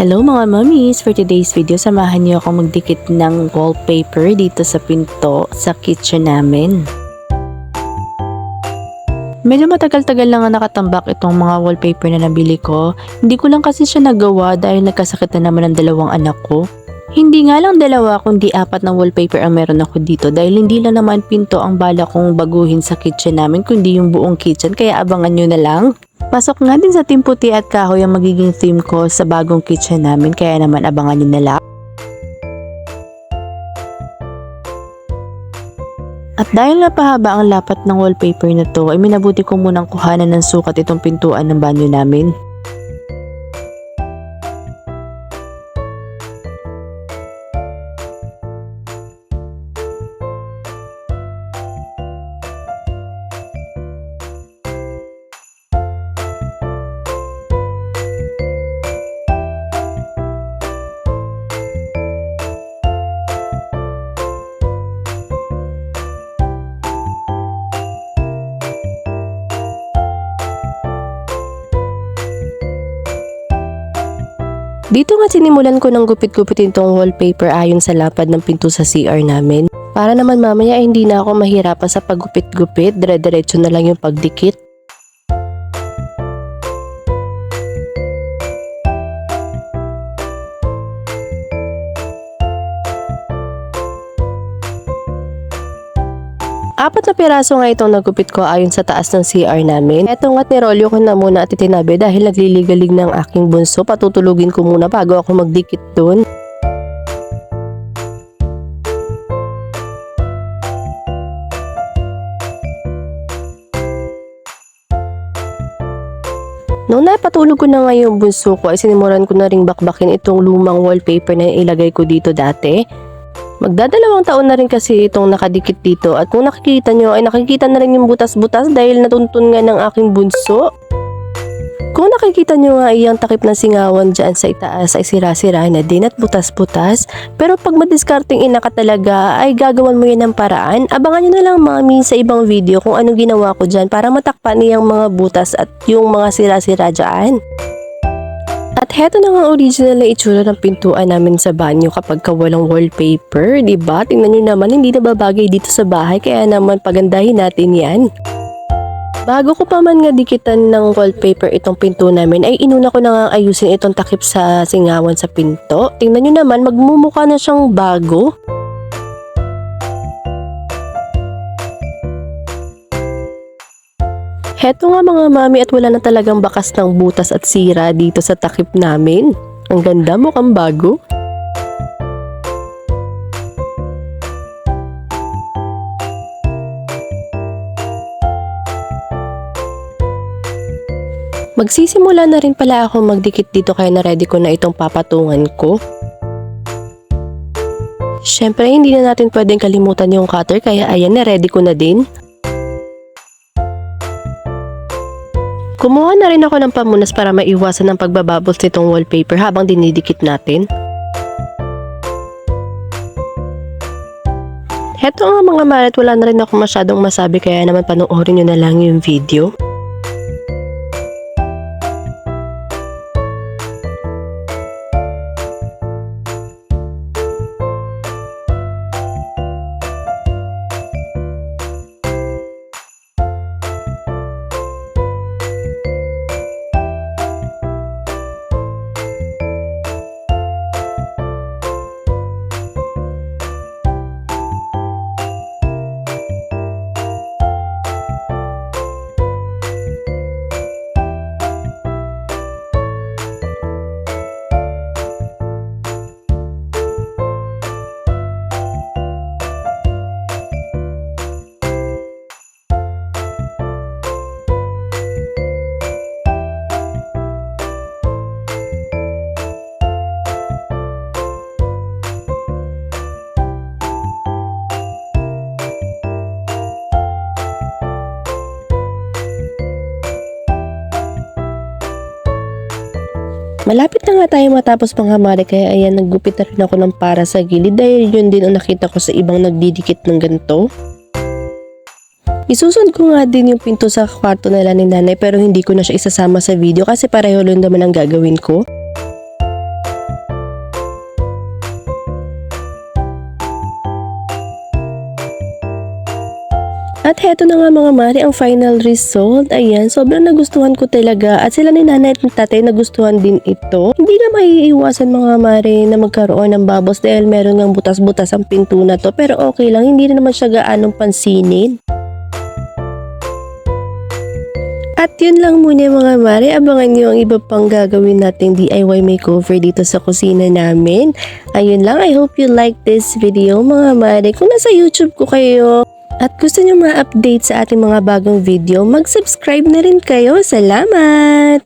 Hello mga mamis! For today's video, samahan niyo ako magdikit ng wallpaper dito sa pinto sa kitchen namin. Medyo matagal-tagal lang nga nakatambak itong mga wallpaper na nabili ko. Hindi ko lang kasi siya nagawa dahil nagkasakit na naman ang dalawang anak ko. Hindi nga lang dalawa kundi apat na wallpaper ang meron ako dito dahil hindi lang naman pinto ang bala kong baguhin sa kitchen namin kundi yung buong kitchen kaya abangan nyo na lang. Pasok nga din sa team puti at kahoy ang magiging theme ko sa bagong kitchen namin kaya naman abangan nyo na lang. At dahil napahaba ang lapat ng wallpaper na to, ay minabuti ko munang kuhanan ng sukat itong pintuan ng banyo namin. Dito nga sinimulan ko ng gupit-gupitin tong wallpaper ayon sa lapad ng pinto sa CR namin. Para naman mamaya ay hindi na ako mahirapan sa paggupit-gupit, dire-diretso na lang yung pagdikit. Apat na piraso nga itong nagupit ko ayon sa taas ng CR namin. Eto nga't nirolyo ko na muna at itinabi dahil nagliligalig ng aking bunso. Patutulugin ko muna bago ako magdikit dun. Noong napatulog ko na nga yung bunso ko ay sinimuran ko na ring bakbakin itong lumang wallpaper na ilagay ko dito dati. Magdadalawang taon na rin kasi itong nakadikit dito at kung nakikita nyo ay nakikita na rin yung butas-butas dahil natuntun nga ng aking bunso. Kung nakikita nyo nga iyang takip ng singawan dyan sa itaas ay sira-sira na din at butas-butas pero pag madiskarting ina ka talaga ay gagawan mo yan ng paraan. Abangan nyo na lang mami sa ibang video kung anong ginawa ko dyan para matakpan niyang mga butas at yung mga sira-sira dyan. At heto na nga original na itsura ng pintuan namin sa banyo kapag ka walang wallpaper, di ba? Tingnan nyo naman, hindi na babagay dito sa bahay kaya naman pagandahin natin yan. Bago ko pa man nga dikitan ng wallpaper itong pinto namin ay inuna ko na nga ayusin itong takip sa singawan sa pinto. Tingnan nyo naman, magmumukha na siyang bago. Heto nga mga mami at wala na talagang bakas ng butas at sira dito sa takip namin. Ang ganda mukhang bago. Magsisimula na rin pala ako magdikit dito kaya na-ready ko na itong papatungan ko. Siyempre, hindi na natin pwedeng kalimutan yung cutter kaya ayan, na-ready ko na din. Kumuha na rin ako ng pamunas para maiwasan ang pagbabubbles nitong wallpaper habang dinidikit natin. Heto nga mga maret, wala na rin ako masyadong masabi kaya naman panoorin nyo na lang yung video. Malapit na nga tayo matapos mare kaya ayan naggupit na rin ako ng para sa gilid dahil yun din ang nakita ko sa ibang nagdidikit ng ganito. Isusund ko nga din yung pinto sa kwarto nila ni nanay pero hindi ko na siya isasama sa video kasi pareho lang naman ang gagawin ko. At heto na nga mga mare ang final result. Ayan, sobrang nagustuhan ko talaga. At sila ni nanay at tatay nagustuhan din ito. Hindi na maiiwasan mga mare na magkaroon ng bubbles dahil meron ng butas-butas ang pinto na to. Pero okay lang, hindi na naman siya gaanong pansinin. At yun lang muna mga mare, abangan nyo ang iba pang gagawin nating DIY makeover dito sa kusina namin. Ayun lang, I hope you like this video mga mare. Kung nasa YouTube ko kayo, at gusto nyo ma-update sa ating mga bagong video, mag-subscribe na rin kayo. Salamat!